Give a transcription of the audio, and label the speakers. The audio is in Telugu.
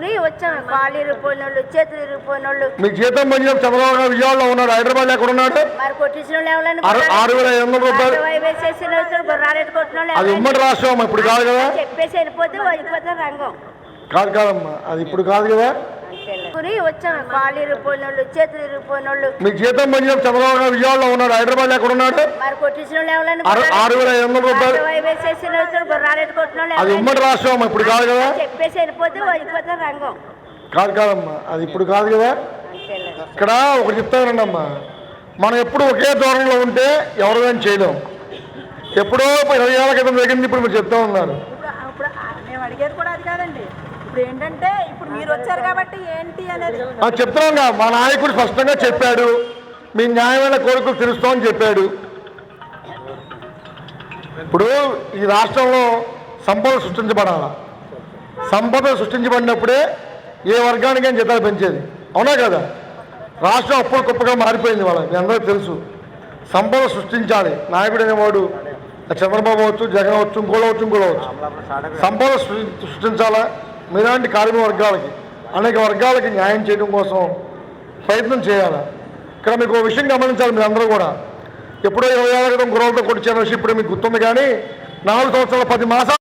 Speaker 1: ఊరి వచ్చాం. కాళ్ళు ఇరిగిపోయిన వాళ్ళు చేతులు ఇరిగిపోయిన వాళ్ళు
Speaker 2: మీకు జీతం పనిచేసి చంద్రబాబు నాయుడు విజయవాడలో ఉన్నాడు హైదరాబాద్ ఎక్కడ ఉన్నాడు?
Speaker 1: మరి కొట్టించిన వాళ్ళు ఎవరైనా
Speaker 2: ఆరు వేల ఐదు వందల రూపాయలు.
Speaker 1: వేసేసిన కొట్టిన వాళ్ళు
Speaker 2: అది ఉమ్మడి రాష్ట్రం ఇప్పుడు కాదు కదా.
Speaker 1: చెప్పేసి వెళ్ళిపోతే వెళ్ళిపోతే రంగం.
Speaker 2: కాదు కాదమ్మా అది ఇప్పుడు కాదు కదా.
Speaker 1: ఊరి వచ్చాం. కాళ్ళు ఇరిగిపోయిన వాళ్ళు చేతులు ఇరిగిపోయిన వాళ్ళు
Speaker 2: మీకు జీతం పనిచేసి చంద్రబాబు విజయవాడలో ఉన్నాడు. హైదరాబాద్ ఎక్కడ ఉన్నాడు?
Speaker 1: మరి కొట్టించిన వాళ్ళు ఎవరైనా
Speaker 2: ఆరు వేల ఐదు వందల రూపాయలు
Speaker 1: వేసేసిన గుర్రాలెట్టు కొట్టిన వాళ్ళు
Speaker 2: అది ఉమ్మడి రాష్ట్రం ఇప్పుడు కాదు కదా?
Speaker 1: చెప్పేసి వెళ్ళిపోతే వెళ్ళిపోతే రంగం.
Speaker 2: కాదు కాదమ్మా అది ఇప్పుడు కాదు కదా? ఇక్కడ ఒకటి చెప్తానండి అమ్మా మనం ఎప్పుడు ఒకే ధోరణిలో ఉంటే ఎవరిదని చేయలేం. ఎప్పుడో ఇరవై ఏళ్ళ క్రితం జరిగింది ఇప్పుడు మీరు చెప్తా ఉన్నారు.
Speaker 3: ఇప్పుడు ఏంటంటే ఇప్పుడు మీరు వచ్చారు కాబట్టి ఏంటి అనేది.
Speaker 2: చెప్తాంగా మా నాయకుడు స్పష్టంగా చెప్పాడు. మీ న్యాయమైన కోరికలు తెలుస్తామని చెప్పాడు. ఇప్పుడు ఈ రాష్ట్రంలో సంపద సృష్టించబడాల? సంపద సృష్టించబడినప్పుడే ఏ వర్గానికైనా జీతాలు పెంచేది. అవునా కదా? రాష్ట్రం అప్పుడు గొప్పగా మారిపోయింది వాళ్ళ మీ అందరికీ తెలుసు. సంపద సృష్టించాలి. నాయకుడు అనేవాడు చంద్రబాబు అవచ్చు జగన్ అవచ్చు ఇంకోళ్ళు అవచ్చు ఇంకోళ్ళు అవచ్చు సంపద సృష్టించాలా? మీలాంటి కార్మిక వర్గాలకి అనేక వర్గాలకి న్యాయం చేయడం కోసం ప్రయత్నం చేయాలి. ఇక్కడ మీకు విషయం గమనించాలి మీరు అందరూ కూడా. ఎప్పుడో ఇరవై ఏళ్ళ క్రితం గురవలతో కొట్టించిన విషయం ఇప్పుడు మీకు గుర్తుంది కానీ నాలుగు సంవత్సరాల పది మాసాలు